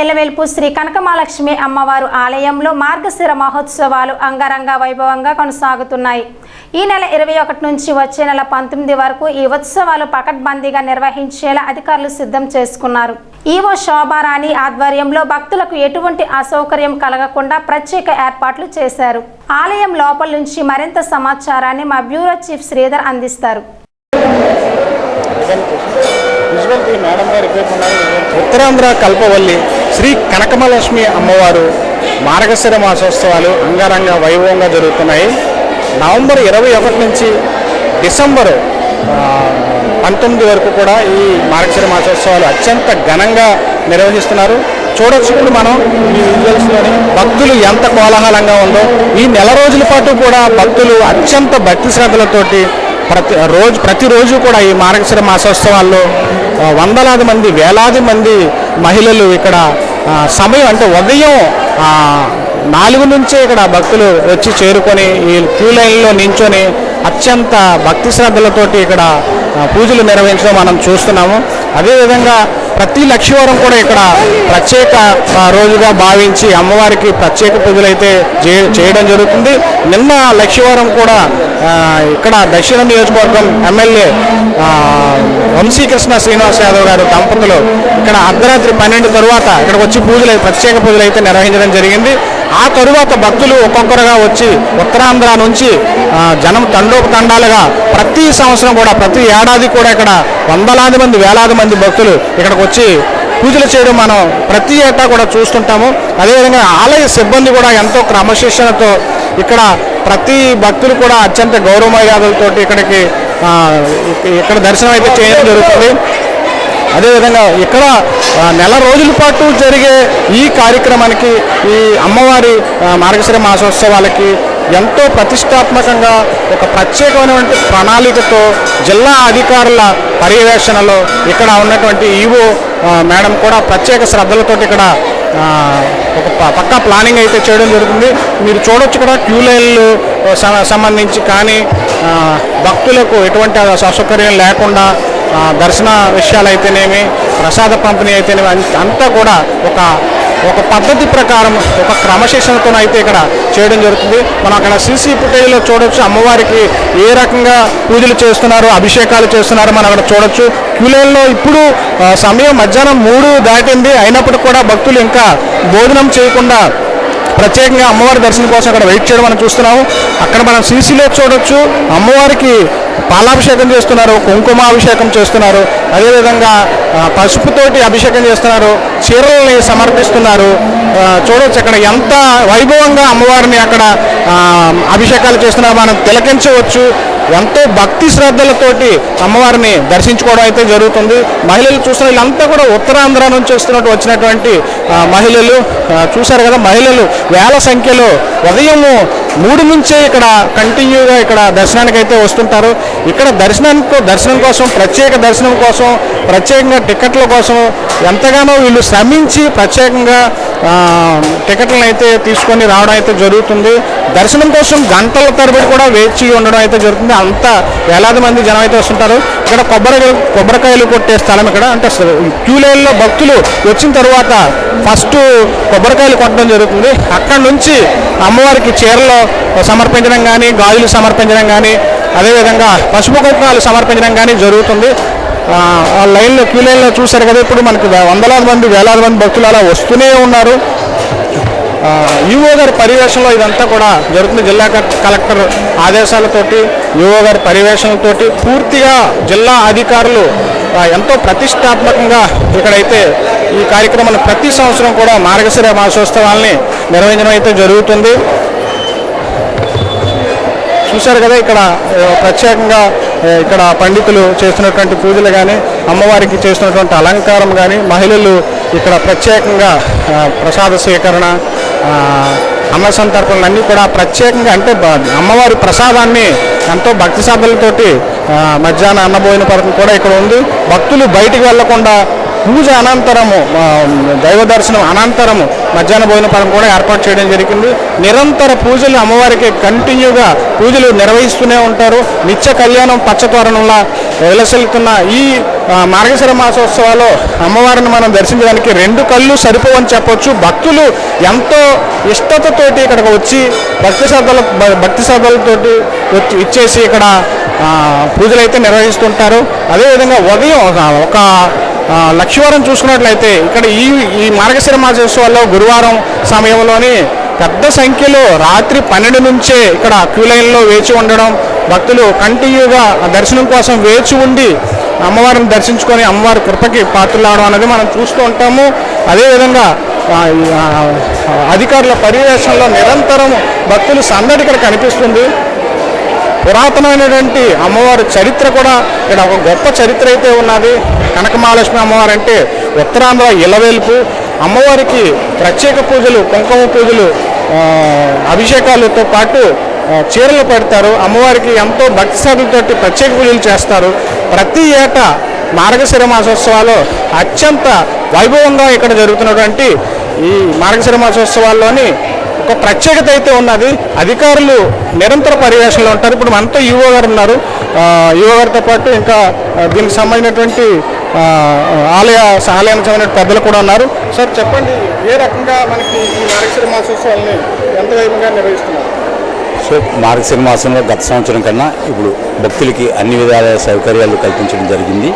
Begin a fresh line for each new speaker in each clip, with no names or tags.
ఎల్లవెల్పు శ్రీ కనకమాలక్ష్మి అమ్మవారు ఆలయంలో మార్గశిర మహోత్సవాలు అంగరంగ వైభవంగా కొనసాగుతున్నాయి. ఈ నెల ఇరవై ఒకటి నుంచి వచ్చే నెల పంతొమ్మిది వరకు ఈ ఉత్సవాలు పకడ్బందీగా నిర్వహించేలా అధికారులు సిద్ధం చేసుకున్నారు. ఈవో శోభారాణి ఆధ్వర్యంలో భక్తులకు ఎటువంటి అసౌకర్యం కలగకుండా ప్రత్యేక ఏర్పాట్లు చేశారు. ఆలయం లోపల నుంచి మరింత సమాచారాన్ని మా బ్యూరో చీఫ్ శ్రీధర్ అందిస్తారు.
ఉత్తరాంధ్ర కల్పవల్లి శ్రీ కనకమలక్ష్మి అమ్మవారు మార్గశిర మాసోత్సవాలు అంగరంగ వైభవంగా జరుగుతున్నాయి. నవంబర్ ఇరవై ఒకటి నుంచి డిసెంబర్ పంతొమ్మిది వరకు కూడా ఈ మార్గశిర మాసోత్సవాలు అత్యంత ఘనంగా నిర్వహిస్తున్నారు. చూడొచ్చు ఇప్పుడు మనం ఈ విజువల్స్లోని భక్తులు ఎంత కోలాహలంగా ఉందో. ఈ నెల రోజుల పాటు కూడా భక్తులు అత్యంత భక్తి శ్రద్ధలతోటి ప్రతి రోజు ప్రతిరోజు కూడా ఈ మార్గశిర మాసోత్సవాల్లో వందలాది మంది వేలాది మంది మహిళలు ఇక్కడ సమయం అంటే ఉదయం నాలుగు నుంచే ఇక్కడ భక్తులు వచ్చి చేరుకొని ఈ క్యూ లైన్లో నించొని అత్యంత భక్తి శ్రద్ధలతోటి ఇక్కడ పూజలు నిర్వహించడం మనం చూస్తున్నాము. అదేవిధంగా ప్రతి లక్ష్యవారం కూడా ఇక్కడ ప్రత్యేక రోజుగా భావించి అమ్మవారికి ప్రత్యేక పూజలు అయితే చే- చేయడం జరుగుతుంది. నిన్న లక్ష్యవారం కూడా ఇక్కడ దక్షిణ నియోజకవర్గం ఎమ్మెల్యే వంశీకృష్ణ శ్రీనివాస్ యాదవ్ గారు దంపతులు ఇక్కడ అర్ధరాత్రి పన్నెండు తరువాత ఇక్కడికి వచ్చి పూజలు ప్రత్యేక పూజలు అయితే నిర్వహించడం జరిగింది. ఆ తరువాత భక్తులు ఒక్కొక్కరుగా వచ్చి ఉత్తరాంధ్ర నుంచి జనం తండోపతండాలుగా ప్రతి సంవత్సరం కూడా ప్రతి ఏడాది కూడా ఇక్కడ వందలాది మంది వేలాది మంది భక్తులు ఇక్కడ ఇక్కడికి వచ్చి పూజలు చేయడం మనం ప్రతి ఏటా కూడా చూస్తుంటాము. అదేవిధంగా ఆలయ సిబ్బంది కూడా ఎంతో క్రమశిక్షణతో ఇక్కడ ప్రతి భక్తులు కూడా అత్యంత గౌరవ మర్యాదలతో ఇక్కడికి ఇక్కడ దర్శనం అయితే చేయడం జరుగుతుంది. అదేవిధంగా ఇక్కడ నెల రోజుల పాటు జరిగే ఈ కార్యక్రమానికి ఈ అమ్మవారి ఆ, మాసోత్సవాలకి ఎంతో ప్రతిష్టాత్మకంగా ఒక ప్రత్యేకమైనటువంటి ప్రణాళికతో జిల్లా అధికారుల పర్యవేక్షణలో ఇక్కడ ఉన్నటువంటి ఈవో మేడం కూడా ప్రత్యేక శ్రద్ధలతో ఇక్కడ ఒక పక్కా ప్లానింగ్ అయితే చేయడం జరుగుతుంది. మీరు చూడొచ్చు కూడా క్యూ లైన్లు సంబంధించి కానీ భక్తులకు ఎటువంటి అసౌకర్యం లేకుండా దర్శన విషయాలు అయితేనేమి ప్రసాద పంపిణీ అయితేనేమి అంతా కూడా ఒక ఒక పద్ధతి ప్రకారం ఒక క్రమశిక్షణతో అయితే ఇక్కడ చేయడం జరుగుతుంది. మనం అక్కడ సీసీ ఫుటేజ్లో చూడొచ్చు అమ్మవారికి ఏ రకంగా పూజలు చేస్తున్నారు అభిషేకాలు చేస్తున్నారు మనం అక్కడ చూడొచ్చు. క్యూలైన్లో ఇప్పుడు సమయం మధ్యాహ్నం మూడు దాటింది. అయినప్పటికీ కూడా భక్తులు ఇంకా భోజనం చేయకుండా ప్రత్యేకంగా అమ్మవారి దర్శనం కోసం అక్కడ వెయిట్ చేయడం మనం చూస్తున్నాము. అక్కడ మనం సీసీలో చూడొచ్చు. అమ్మవారికి పాలాభిషేకం చేస్తున్నారు కుంకుమాభిషేకం చేస్తున్నారు అదేవిధంగా పసుపుతోటి అభిషేకం చేస్తున్నారు చీరల్ని సమర్పిస్తున్నారు. చూడవచ్చు అక్కడ ఎంత వైభవంగా అమ్మవారిని అక్కడ అభిషేకాలు చేస్తున్నారు మనం తిలకించవచ్చు. ఎంతో భక్తి శ్రద్ధలతోటి అమ్మవారిని దర్శించుకోవడం అయితే జరుగుతుంది. మహిళలు చూస్తున్న వీళ్ళంతా కూడా ఉత్తరాంధ్ర నుంచి వస్తున్నట్టు వచ్చినటువంటి మహిళలు చూశారు కదా మహిళలు వేల సంఖ్యలో ఉదయము మూడు నుంచే ఇక్కడ కంటిన్యూగా ఇక్కడ దర్శనానికి అయితే వస్తుంటారు. ఇక్కడ దర్శనానికి దర్శనం కోసం ప్రత్యేక దర్శనం కోసం ప్రత్యేకంగా టికెట్ల కోసం ఎంతగానో వీళ్ళు శ్రమించి ప్రత్యేకంగా టికెట్లను అయితే తీసుకొని రావడం అయితే జరుగుతుంది. దర్శనం కోసం గంటల తరబడి కూడా వేచి ఉండడం అయితే జరుగుతుంది. అంత వేలాది మంది జనం అయితే వస్తుంటారు. ఇక్కడ కొబ్బరి కొబ్బరికాయలు కొట్టే స్థలం ఇక్కడ అంటే క్యూ లైన్లో భక్తులు వచ్చిన తర్వాత ఫస్ట్ కొబ్బరికాయలు కొట్టడం జరుగుతుంది. అక్కడ నుంచి అమ్మవారికి చీరలు సమర్పించడం కానీ గాజులు సమర్పించడం కానీ అదేవిధంగా పసుపు కుంకాలు సమర్పించడం కానీ జరుగుతుంది. ఆ, లైన్లో క్యూ లైన్లో చూశారు కదా ఇప్పుడు మనకి వందలాది మంది వేలాది మంది భక్తులు అలా వస్తూనే ఉన్నారు. ఈవో గారి పర్యవేక్షణలో ఇదంతా కూడా జరుగుతుంది. జిల్లా కలెక్టర్ ఆదేశాలతోటి ఈఓ గారి పర్యవేక్షణతోటి పూర్తిగా జిల్లా అధికారులు ఎంతో ప్రతిష్టాత్మకంగా ఇక్కడైతే ఈ కార్యక్రమాన్ని ప్రతి సంవత్సరం కూడా మార్గశిర మాసోత్సవాల్ని నిర్వహించడం అయితే జరుగుతుంది. చూశారు కదా ఇక్కడ ప్రత్యేకంగా ఇక్కడ పండితులు చేస్తున్నటువంటి పూజలు కానీ అమ్మవారికి చేస్తున్నటువంటి అలంకారం కానీ మహిళలు ఇక్కడ ప్రత్యేకంగా ప్రసాద సేకరణ అన్న సంతర్పణలు అన్నీ కూడా ప్రత్యేకంగా అంటే అమ్మవారి ప్రసాదాన్ని ఎంతో భక్తి శ్రద్ధలతోటి ఆ, మధ్యాహ్న అన్నభోజన పథకం కూడా ఇక్కడ ఉంది. భక్తులు బయటికి వెళ్ళకుండా పూజ అనంతరము దైవ దర్శనం అనంతరము మధ్యాహ్న భోజన పథకం కూడా ఏర్పాటు చేయడం జరిగింది. నిరంతర పూజలు అమ్మవారికి కంటిన్యూగా పూజలు నిర్వహిస్తూనే ఉంటారు. నిత్య కళ్యాణం పచ్చతోరణంలా వెలసెల్తున్న ఈ ఆ, మార్గశిర మాసోత్సవాల్లో అమ్మవారిని మనం దర్శించడానికి రెండు కళ్ళు సరిపోవని చెప్పొచ్చు. భక్తులు ఎంతో ఇష్టతతోటి ఇక్కడికి వచ్చి భక్తి శ్రద్ధల భక్తి శ్రద్ధలతోటి వచ్చి ఇచ్చేసి ఇక్కడ పూజలు అయితే నిర్వహిస్తుంటారు. అదేవిధంగా ఉదయం ఒక- ఒక లక్షవారం చూసుకున్నట్లయితే ఇక్కడ ఈ ఈ మార్గశిర మాసోత్సవాల్లో గురువారం సమయంలోని పెద్ద సంఖ్యలో రాత్రి పన్నెండు నుంచే ఇక్కడ క్యూ లైన్లో వేచి ఉండడం భక్తులు కంటిన్యూగా ఆ దర్శనం కోసం వేచి ఉండి అమ్మవారిని దర్శించుకొని అమ్మవారి కృపకి పాత్రలాడడం అనేది మనం చూస్తూ ఉంటాము. అదేవిధంగా అధికారుల పర్యవేక్షణలో నిరంతరం భక్తులు సందడి ఇక్కడ కనిపిస్తుంది. పురాతనమైనటువంటి అమ్మవారి చరిత్ర కూడా ఇక్కడ ఒక గొప్ప చరిత్ర అయితే ఉన్నది. కనకమహాలక్ష్మి అమ్మవారు అంటే ఉత్తరాంధ్ర ఇలవేల్పు. అమ్మవారికి ప్రత్యేక పూజలు కుంకుమ పూజలు అభిషేకాలతో పాటు చీరలు పెడతారు. అమ్మవారికి ఎంతో భక్తి శ్రద్ధలతోటి ప్రత్యేక పూజలు చేస్తారు. ప్రతి ఏటా మార్గశిర మాసోత్సవాలు అత్యంత వైభవంగా ఇక్కడ జరుగుతున్నటువంటి ఈ మార్గశిర మాసోత్సవాల్లోని ఒక ప్రత్యేకత అయితే ఉన్నది. అధికారులు నిరంతర పర్యవేక్షణలో ఉంటారు. ఇప్పుడు మనతో ఈవో గారు ఉన్నారు. ఆ, ఈవో గారితో పాటు ఇంకా దీనికి సంబంధించినటువంటి ఆలయ ఆలయానికి సంబంధించిన పెద్దలు కూడా ఉన్నారు. సార్ చెప్పండి ఏ రకంగా మనకి ఈ నాగేశ్వర మాసోత్సవాల్ని ఎంత వైభవంగా నిర్వహిస్తున్నారు?
సో మార్గశిర మాసంలో గత సంవత్సరం కన్నా ఇప్పుడు భక్తులకి అన్ని విధాల సౌకర్యాలు కల్పించడం జరిగింది.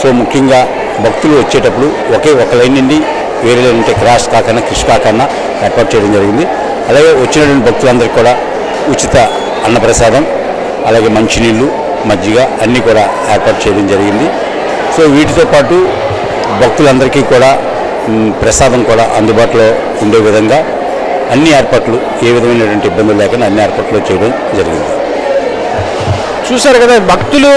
సో ముఖ్యంగా భక్తులు వచ్చేటప్పుడు ఒకే ఒక లైన్ నుండి వేరే లైన్ అంటే క్రాస్ కాకన్నా క్రిష్ కాకన్నా ఏర్పాటు చేయడం జరిగింది. అలాగే వచ్చినటువంటి భక్తులందరికీ కూడా ఉచిత అన్నప్రసాదం అలాగే మంచినీళ్ళు మజ్జిగ అన్నీ కూడా ఏర్పాటు చేయడం జరిగింది. సో వీటితో పాటు భక్తులందరికీ కూడా ప్రసాదం కూడా అందుబాటులో ఉండే విధంగా అన్ని ఏర్పాట్లు ఏ విధమైనటువంటి ఇబ్బందులు లేకుండా అన్ని ఏర్పాట్లు చేయడం జరిగింది.
చూశారు కదా భక్తులు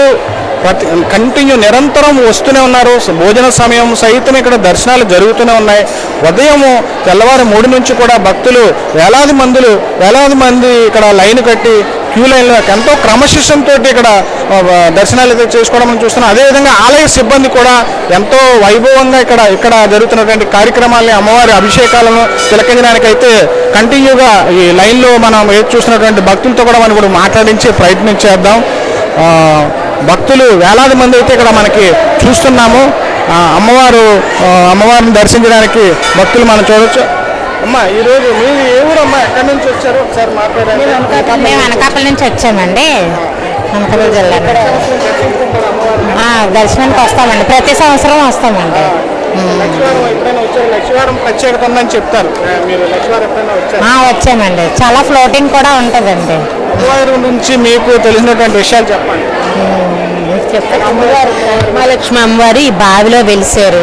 ప్రతి కంటిన్యూ నిరంతరం వస్తూనే ఉన్నారు. భోజన సమయం సైతం ఇక్కడ దర్శనాలు జరుగుతూనే ఉన్నాయి. ఉదయము తెల్లవారు మూడు నుంచి కూడా భక్తులు వేలాది మందులు వేలాది మంది ఇక్కడ లైన్ కట్టి క్యూ లైన్లో ఎంతో క్రమశిక్షణతో ఇక్కడ దర్శనాలు అయితే చేసుకోవడం మనం చూస్తున్నాం. అదేవిధంగా ఆలయ సిబ్బంది కూడా ఎంతో వైభవంగా ఇక్కడ ఇక్కడ జరుగుతున్నటువంటి కార్యక్రమాలని అమ్మవారి అభిషేకాలను తిలకించడానికి అయితే కంటిన్యూగా ఈ లైన్లో మనం ఏది చూస్తున్నటువంటి భక్తులతో కూడా మనం ఇప్పుడు మాట్లాడించే ప్రయత్నం చేద్దాం. భక్తులు వేలాది మంది అయితే ఇక్కడ మనకి చూస్తున్నాము. అమ్మవారు అమ్మవారిని దర్శించడానికి భక్తులు మనం చూడొచ్చు. అమ్మ ఈరోజు మీరు ఏ ఊరమ్మా ఎక్కడి నుంచి వచ్చారు? ఒకసారి మాట్లాడండి
మేము అనకాపల్లి నుంచి వచ్చామండి. అనకాపల్లి జిల్లా దర్శనానికి వస్తామండి. ప్రతి సంవత్సరం వస్తామండి.
ప్రత్యేకత ఉందని చెప్తారు. మీరు
వచ్చామండి. చాలా ఫ్లోటింగ్ కూడా ఉంటుందండి.
అమ్మవారి నుంచి మీకు తెలిసినటువంటి విషయాలు చెప్పండి.
అమ్మవారు మహాలక్ష్మి అమ్మవారు ఈ బావిలో వెలిసారు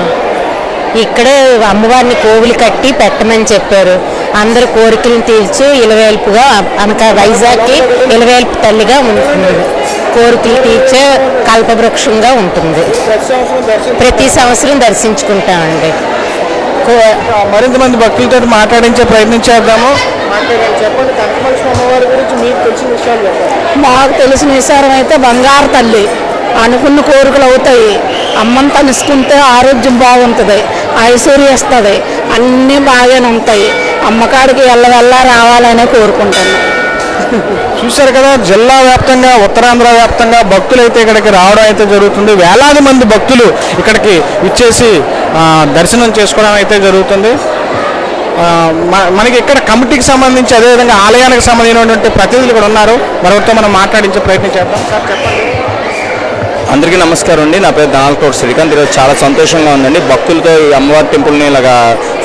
ఇక్కడే అమ్మవారిని కోవిలు కట్టి పెట్టమని చెప్పారు. అందరు కోరికలను తీర్చి ఇలవేల్పుగా అనక వైజాగ్కి ఇలవేల్పు తల్లిగా ఉంటుంది. కోరికలు తీర్చే కల్పవృక్షంగా ఉంటుంది.
ప్రతి సంవత్సరం
దర్శించుకుంటామండి.
మరింత మంది భక్తులతో మాట్లాడించే ప్రయత్నం చేద్దాము. మాట్లాడండి చెప్పండి అమ్మవారి గురించి మీకు తెలిసిన విషయాలు చెప్పండి.
మాకు తెలిసిన విషయం అయితే బంగారు తల్లి. అనుకున్న కోరికలు అవుతాయి. అమ్మని తలుసుకుంటే ఆరోగ్యం బాగుంటుంది. ఐశ్వర్యం వస్తుంది. అన్నీ బాగానే ఉంటాయి. అమ్మకాడికి వెళ్ళ రావాలనే కోరుకుంటాను.
చూశారు కదా జిల్లా వ్యాప్తంగా ఉత్తరాంధ్ర వ్యాప్తంగా భక్తులు అయితే ఇక్కడికి రావడం అయితే జరుగుతుంది. వేలాది మంది భక్తులు ఇక్కడికి ఇచ్చేసి దర్శనం చేసుకోవడం అయితే జరుగుతుంది. మనకి ఇక్కడ కమిటీకి సంబంధించి అదేవిధంగా ఆలయానికి సంబంధించినటువంటి ప్రతినిధులు కూడా ఉన్నారు. మరొకరితో మనం మాట్లాడించే ప్రయత్నం చేద్దాం. సార్ చెప్పండి.
అందరికీ నమస్కారం అండి. నా పేరు దానాలకోట శ్రీకాంత్. ఈరోజు చాలా సంతోషంగా ఉందండి. భక్తులతో ఈ అమ్మవారి టెంపుల్ని ఇలాగా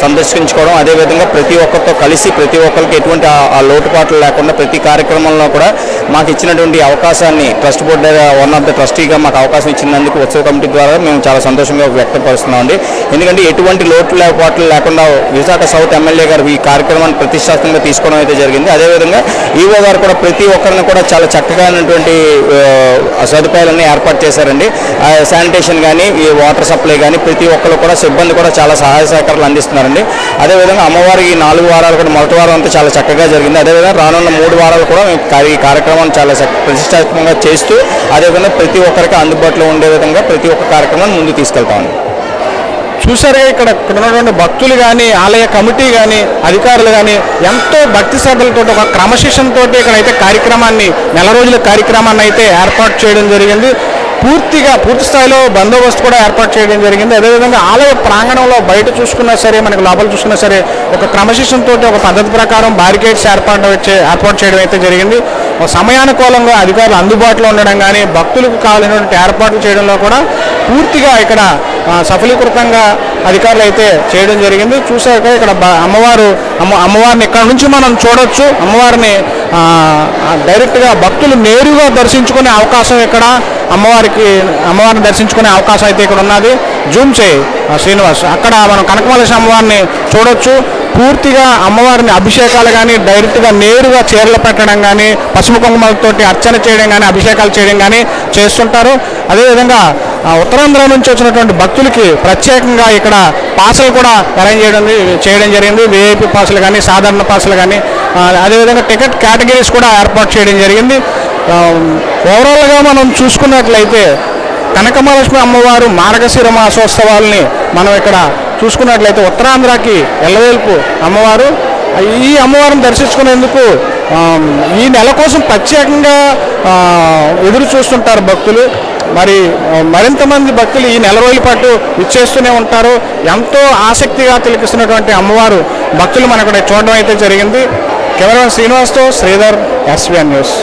సందర్శించుకోవడం. అదేవిధంగా ప్రతి ఒక్కరితో కలిసి ప్రతి ఒక్కరికి ఎటువంటి ఆ- లోటుపాట్లు లేకుండా ప్రతి కార్యక్రమంలో కూడా మాకు ఇచ్చినటువంటి అవకాశాన్ని trust board one of the ట్రస్టీగా మాకు అవకాశం ఇచ్చినందుకు ఉత్సవ కమిటీ ద్వారా మేము చాలా సంతోషంగా వ్యక్తపరుస్తున్నామండి. ఎందుకంటే ఎటువంటి లోటు పాట్లు లేకుండా విశాఖ సౌత్ ఎమ్మెల్యే గారు ఈ కార్యక్రమాన్ని ప్రతిష్టాత్మకంగా తీసుకోవడం అయితే జరిగింది. అదేవిధంగా ఈవో గారు కూడా ప్రతి ఒక్కరిని కూడా చాలా చక్కగా అయినటువంటి సదుపాయాలన్నీ ఏర్పాటు చేశారండి. ఆ, శానిటేషన్ కానీ ఈ వాటర్ సప్లై కానీ ప్రతి ఒక్కరు కూడా సిబ్బంది కూడా చాలా సహాయ సహకారాలు జరిగిందండి. అదేవిధంగా అమ్మవారి ఈ నాలుగు వారాలు కూడా మొదటి వారం అంతా చాలా చక్కగా జరిగింది. అదేవిధంగా రానున్న మూడు వారాలు కూడా మేము ఈ కార్యక్రమాన్ని చాలా ప్రతిష్టాత్మకంగా చేస్తూ అదేవిధంగా ప్రతి ఒక్కరికి అందుబాటులో ఉండే విధంగా ప్రతి ఒక్క కార్యక్రమాన్ని ముందుకు తీసుకెళ్తామండి
చూసారే ఇక్కడ ఉన్నటువంటి భక్తులు కానీ ఆలయ కమిటీ కానీ అధికారులు కానీ ఎంతో భక్తి శ్రద్ధలతో ఒక క్రమశిక్షణతో అయితే కార్యక్రమాన్ని నెల రోజుల కార్యక్రమాన్ని అయితే ఏర్పాటు చేయడం జరిగింది. పూర్తిగా పూర్తి స్థాయిలో బందోబస్తు కూడా ఏర్పాటు చేయడం జరిగింది. అదేవిధంగా ఆలయ ప్రాంగణంలో బయట చూసుకున్నా సరే మనకు లోపల చూసుకున్నా సరే ఒక క్రమశిక్షణతో ఒక పద్ధతి ప్రకారం బారికేడ్స్ ఏర్పాటు వచ్చే ఏర్పాటు చేయడం అయితే జరిగింది. సమయానుకూలంగా అధికారులు అందుబాటులో ఉండడం కానీ భక్తులకు కావాలైనటువంటి ఏర్పాట్లు చేయడంలో కూడా పూర్తిగా ఇక్కడ సఫలీకృతంగా అధికారులు అయితే చేయడం జరిగింది. చూసాక ఇక్కడ అమ్మవారు అమ్మ అమ్మవారిని ఇక్కడ నుంచి మనం చూడొచ్చు. అమ్మవారిని డైరెక్ట్గా భక్తులు నేరుగా దర్శించుకునే అవకాశం ఇక్కడ. అమ్మవారికి అమ్మవారిని దర్శించుకునే అవకాశం అయితే ఇక్కడ ఉన్నది. జూమ్ చేయి శ్రీనివాస్. అక్కడ మనం కనకమలేశ్వర అమ్మవారిని చూడొచ్చు. పూర్తిగా అమ్మవారిని అభిషేకాలు కానీ డైరెక్ట్గా నేరుగా చీరలు పెట్టడం కానీ పసుపు కుంకుమలతోటి అర్చన చేయడం కానీ అభిషేకాలు చేయడం కానీ చేస్తుంటారు. అదేవిధంగా ఉత్తరాంధ్ర నుంచి వచ్చినటువంటి భక్తులకి ప్రత్యేకంగా ఇక్కడ పాసలు కూడా అరేంజ్ చేయడం చేయడం జరిగింది. విఐపి పాసులు కానీ సాధారణ పాసులు కానీ అదేవిధంగా టికెట్ కేటగిరీస్ కూడా ఏర్పాటు చేయడం జరిగింది. ఓవరాల్గా మనం చూసుకున్నట్లయితే కనకమహాలక్ష్మి అమ్మవారు మార్గశిర మాసోత్సవాల్ని మనం ఇక్కడ చూసుకున్నట్లయితే ఉత్తరాంధ్రకి ఎల్లవేల్పు అమ్మవారు. ఈ అమ్మవారిని దర్శించుకునేందుకు ఈ నెల కోసం ప్రత్యేకంగా ఎదురు చూస్తుంటారు భక్తులు. మరి మరింత మంది భక్తులు ఈ నెల రోజుల పాటు ఇచ్చేస్తూనే ఉంటారు. ఎంతో ఆసక్తిగా తిలకిస్తున్నటువంటి అమ్మవారు భక్తులు మనకు చూడడం అయితే జరిగింది. కెమెరా శ్రీనివాస్తో శ్రీధర్ ఎస్వీఎన్ న్యూస్.